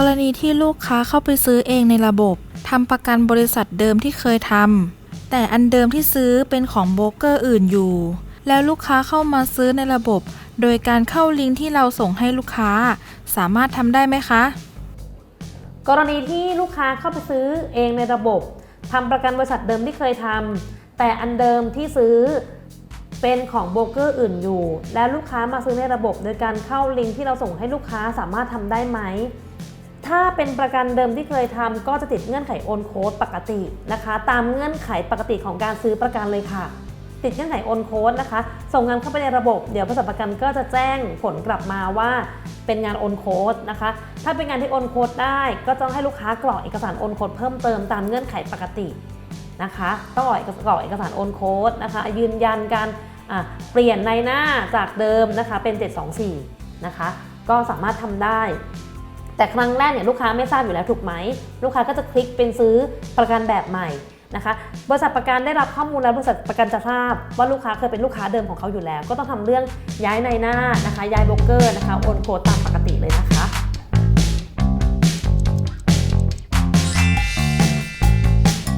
กรณีที่ลูกค้าเข้าไปซื้อเองในระบบทำประกันบริษัทเดิมที่เคยทำแต่อันเดิมที่ซื้อเป็นของโบรกเกอร์อื่นอยู่ แล้วลูกค้าเข้ามาซื้อในระบบ โดยการเข้าลิงก์ที่เราส่งให้ลูกค้า สามารถทำได้ไหมคะ กรณีที่ลูกค้าเข้าไปซื้อเองในระบบทำประกันบริษัทเดิมที่เคยทำแต่อันเดิมที่ซื้อเป็นของโบรกเกอร์อื่นอยู่ แล้วลูกค้ามาซื้อในระบบ โดยการเข้าลิงก์ที่เราส่งให้ลูกค้าสามารถทำได้ไหม ถ้าเป็นประกันเดิมที่เคยทำก็จะติดเงื่อนไขโอนโค้ดปกตินะคะ ตามเงื่อนไขปกติของการซื้อประกันเลยค่ะ ติดเงื่อนไขโอนโค้ดนะคะ ส่งงานเข้าไปในระบบเดี๋ยวบริษัทประกันก็จะแจ้งผลกลับมาว่าเป็นงานโอนโค้ดนะคะ ถ้าเป็นงานที่โอนโค้ดได้ก็ต้องให้ลูกค้ากรอกเอกสารโอนโค้ดเพิ่มเติมตามเงื่อนไขปกตินะคะต้องกรอกเอกสารโอนโค้ดนะคะ ยืนยันการเปลี่ยนในหน้าจากเดิมนะคะเป็น 724 นะคะ ก็สามารถทำได้ แต่ครั้งแรกเนี่ยลูกค้าไม่ทราบอยู่แล้วถูกไหม ลูกค้าก็จะคลิกเป็นซื้อประกันแบบใหม่นะคะบริษัทประกันได้รับข้อมูลแล้วบริษัทประกันจะทราบว่าลูกค้าเคยเป็นลูกค้าเดิมของเขาอยู่แล้ว ก็ต้องทำเรื่องย้ายในหน้านะคะ ย้ายโบรกเกอร์นะคะโอนโคตามปกติเลยนะคะ